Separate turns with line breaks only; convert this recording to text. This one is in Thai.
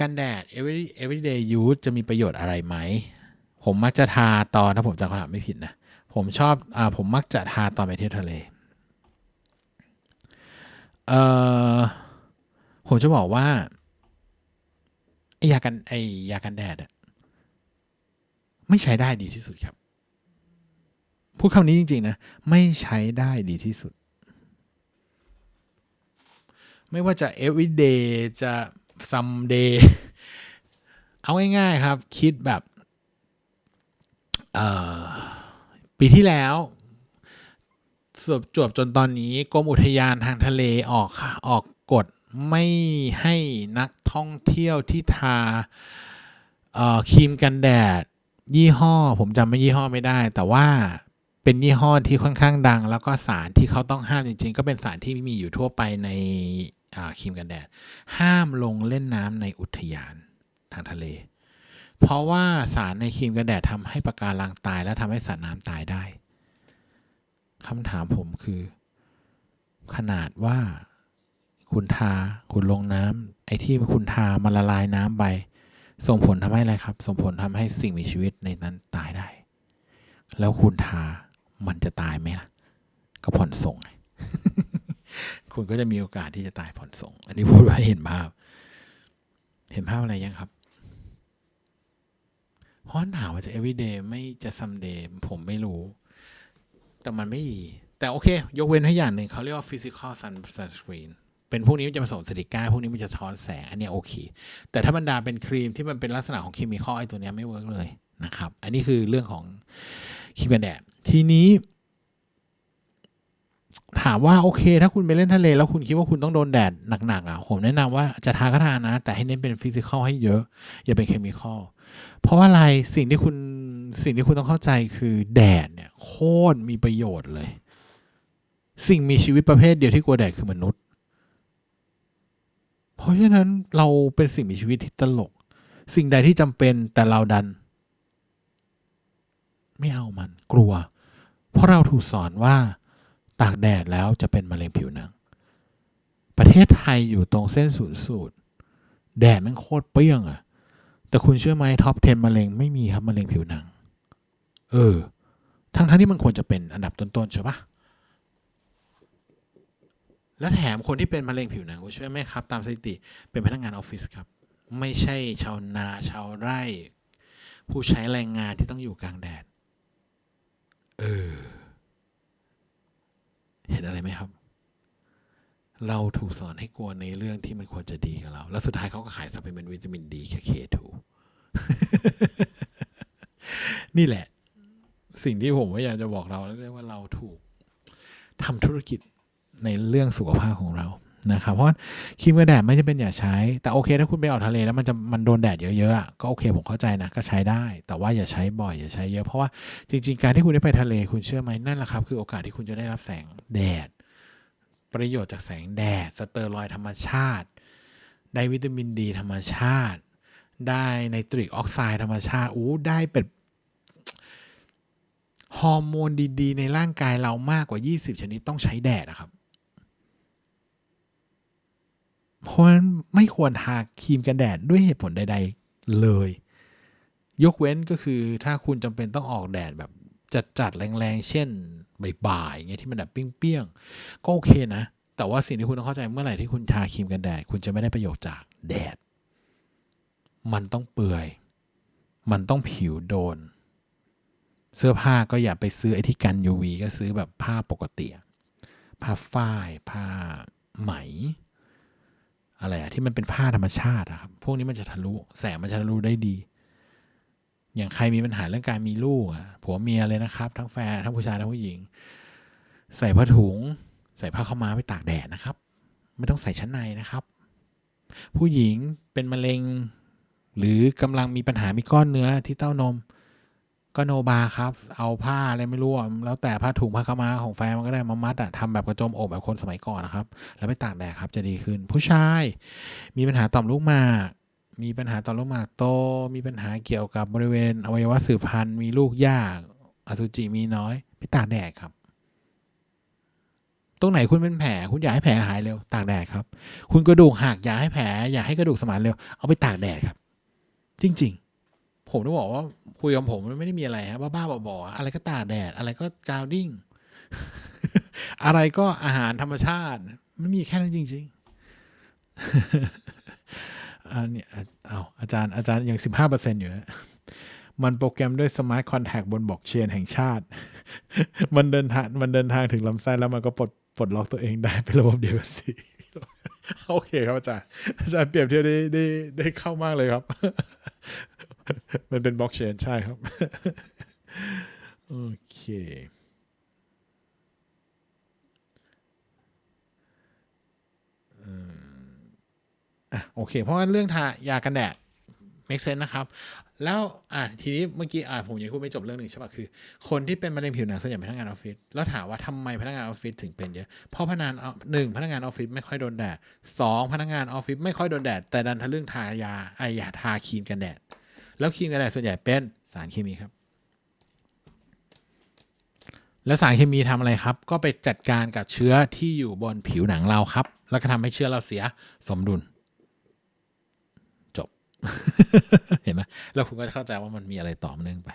กันแดด every everyday use จะมีประโยชน์อะไรไหม ผมมักจะทาตอนถ้าผมจำคำถามไม่ผิดนะ ผมชอบอ่าผมมักจะทาตอนไปเที่ยวทะเลเอ่อผมจะบอกว่าไอยากันไอยากันแดดอะไม่ใช้ได้ดีที่สุดครับ พูดคำนี้จริงๆนะ ไม่ใช้ได้ดีที่สุด ไม่ว่าจะ everyday จะ someday เอาง่ายๆครับ คิดแบบปีที่แล้วสบจวบจนตอนนี้กรมอุทยานทางทะเลออกออกกฎไม่ให้นักท่องเที่ยวที่ทาครีมกันแดด ยี่ห้อ ผมจำไม่ยี่ห้อไม่ได้ แต่ว่าเป็นยี่ห้อที่ค่อนข้างดัง แล้วก็สารที่เขาต้องห้ามจริง ๆ ก็เป็นสารที่มีอยู่ทั่วไปใน ครีมกันแดด ห้ามลงเล่นน้ำในอุทยานทางทะเล เพราะว่าสารในครีมกันแดดทำให้ปะการังตายและทำให้สัตว์น้ำตายได้คำถามผมคือ ขนาดว่าคุณทาคุณลงน้ำไอ้ที่คุณทามันละลายน้ำไป ส่งผลทำให้อะไรครับ ส่งผลทำให้สิ่งมีชีวิตในนั้นตายได้ แล้วคุณทามันจะตายไหมล่ะ ก็ผ่อนส่งไง คุณก็จะมีโอกาสที่จะตายผ่อนส่ง อันนี้พูดไว้เห็นภาพ เห็นภาพอะไรยังครับเพราะถามว่าจะ everyday ไม่จะ someday ผมไม่รู้ แต่มันไม่ดีแต่โอเค ยกเว้นให้อย่างหนึ่งเขาเรียกว่า physical sun sunscreen เป็นพวกนี้มันจะผสมซิลิก้าพวกนี้มันจะทอนแสง อันนี้โอเค แต่ถ้าบรรดาเป็นครีมที่มันเป็นลักษณะของเคมีคอลไอ้ตัวนี้ไม่เวิร์กเลยนะครับ อันนี้คือเรื่องของครีมกันแดดทีนี้ ถามว่าโอเค ถ้าคุณไปเล่นทะเล แล้วคุณคิดว่าคุณต้องโดนแดดหนักๆอะผมแนะนำว่าจะทาก็ทานะ แต่ให้เน้นเป็นฟิสิกอลให้เยอะ อย่าเป็นเคมีคอลเพราะว่าอะไรสิ่งที่คุณสิ่งที่คุณต้องเข้าใจคือแดดเนี่ยโคตรมีประโยชน์เลย สิ่งมีชีวิตประเภทเดียวที่กลัวแดดคือมนุษย์ เพราะฉะนั้นเราเป็นสิ่งมีชีวิตที่ตลก สิ่งใดที่จำเป็นแต่เราดัน ไม่เอามันกลัว เพราะเราถูกสอนว่า ตากแดดแล้วจะเป็นมะเร็งผิวหนัง ประเทศไทยอยู่ตรงเส้นศูนย์สูตร แดดแม่งโคตรเปรี้ยงอะแต่คุณเชื่อไหมท็อป 10 มะเร็งไม่มีครับมะเร็งผิวหนัง เออ ทั้งทั้งที่มันควรจะเป็นอันดับต้นๆใช่ปะและแถมคนที่เป็นมะเร็งผิวหนังคุณเชื่อไหมครับ ตามสถิติเป็นพนักงานออฟฟิศครับ ไม่ใช่ชาวนาชาวไร่ ผู้ใช้แรงงานที่ต้องอยู่กลางแดด เออ เห็นอะไรไหมครับ เราถูกสอนให้กลัวในเรื่องที่มันควรจะดีกับเรา แล้วสุดท้ายเขาก็ขายซัพพลีเมนต์วิตามินดีแค่เคทูนี่แหละ สิ่งที่ผมพยายามจะบอกเราเรียกว่าเราถูกทำธุรกิจในเรื่องสุขภาพของเรา นะครับเพราะครีมกันแดดไม่จะเป็นอย่าใช้แต่โอเค ถ้าคุณไปออกทะเลแล้วมันจะมันโดนแดดเยอะๆก็โอเคผมเข้าใจนะก็ใช้ได้ แต่ว่าอย่าใช้บ่อยอย่าใช้เยอะเพราะว่าจริง ๆ การที่คุณได้ไปทะเลคุณเชื่อไหมนั่นแหละครับ คือโอกาสที่คุณจะได้รับแสงแดด ประโยชน์จากแสงแดดสเตอรอยธรรมชาติ ได้วิตามินดีธรรมชาติ ได้ไนตริกออกไซด์ธรรมชาติอู้ได้เป็นฮอร์โมนดี ๆ ในร่างกายเรามากกว่า 20 ชนิดต้องใช้แดดนะครับ เพราะฉะนั้นไม่ควรทาครีมกันแดดด้วยเหตุผลใด ๆ เลย ยกเว้นก็คือถ้าคุณจำเป็นต้องออกแดดแบบจัดๆแรงๆ เช่นบ่ายๆอย่างเงี้ยที่มันแบบเปรี้ยงๆ ก็โอเคนะ แต่ว่าสิ่งที่คุณต้องเข้าใจเมื่อไหร่ที่คุณทาครีมกันแดด คุณจะไม่ได้ประโยชน์จากแดด มันต้องเปื่อย มันต้องผิวโดน เสื้อผ้าก็อย่าไปซื้อไอ้ที่กัน UV ก็ซื้อแบบผ้าปกติ ผ้าฝ้าย ผ้าไหม อะไรอะที่มันเป็นผ้าธรรมชาติอะครับ พวกนี้มันจะทะลุ แสงมันจะทะลุได้ดี อย่างใครมีปัญหาเรื่องการมีลูกอะผัวเมียเลยนะครับ ทั้งแฟนทั้งผู้ชายทั้งผู้หญิง ใส่ผ้าถุง ใส่ผ้าเข้าวม้าไปตากแดดนะครับ ไม่ต้องใส่ชั้นในนะครับ ผู้หญิงเป็นมะเร็ง หรือกำลังมีปัญหามีก้อนเนื้อที่เต้านม ก็โนบาครับ เอาผ้าอะไรไม่รู้อะแล้วแต่ผ้าถุงผ้าขาม้าของแฟนมันก็ได้มามัดอะทำแบบกระโจมอกแบบคนสมัยก่อนนะครับ แล้วไปตากแดดครับจะดีขึ้น ผู้ชายมีปัญหาต่อมลูกหมาก มีปัญหาต่อมลูกหมากโต มีปัญหาเกี่ยวกับบริเวณอวัยวะสืบพันธุ์มีลูกยากอสุจิมีน้อย ไปตากแดดครับตรงไหนคุณเป็นแผลคุณอยากให้แผลหายเร็วตากแดดครับ คุณกระดูกหักอยากให้แผลอยากให้กระดูกสมานเร็วเอาไปตากแดดครับ จริง ๆ ผมต้องบอกว่าคุยกับผมมันไม่ได้มีอะไรฮะบ้าๆบอๆอะไรก็ตากแดด อะไรก็จาวดิ้ง อะไรก็อาหารธรรมชาติ ไม่มีแค่นั้นจริง ๆอันนี้เอาอาจารย์อาจารย์ยังสิบห้าเปอร์เซ็นอยู่ฮะมันโปรแกรมด้วยสมาร์ทคอนแทคบนบล็อกเชนแห่งชาติ มันเดินทางมันเดินทางถึงลำไส้แล้วมันก็ปลดปลดล็อกตัวเองได้เป็นระบบเดียวกันสิโอเคครับอาจารย์อาจารย์เปรียบเทียบได้ได้ได้เข้ามากเลยครับ มันเป็นบล็อกเชนใช่ครับ โอเค อะโอเค เพราะว่าเรื่องทายากันแดด make sense นะครับ แล้วอะทีนี้เมื่อกี้อะผมยังพูดไม่จบเรื่องหนึ่งใช่ปะคือ คนที่เป็นมะเร็งผิวหนังส่วนใหญ่เป็นพนักงานออฟฟิศแล้วถามว่าทำไมพนักงานออฟฟิศถึงเป็นเยอะเพราะพนักงานหนึ่งพนักงานออฟฟิศไม่ค่อยโดนแดดสองพนักงานออฟฟิศไม่ค่อยโดนแดดแต่ดันทะลึ่งทายาไอยาทาครีมกันแดด แล้วครีมกันแดดส่วนใหญ่เป็นสารเคมีครับ แล้วสารเคมีทำอะไรครับ ก็ไปจัดการกับเชื้อที่อยู่บนผิวหนังเราครับ แล้วก็ทำให้เชื้อเราเสียสมดุล จบ เห็นไหมแล้วคุณก็จะเข้าใจว่ามันมีอะไรต่อเนื่องไป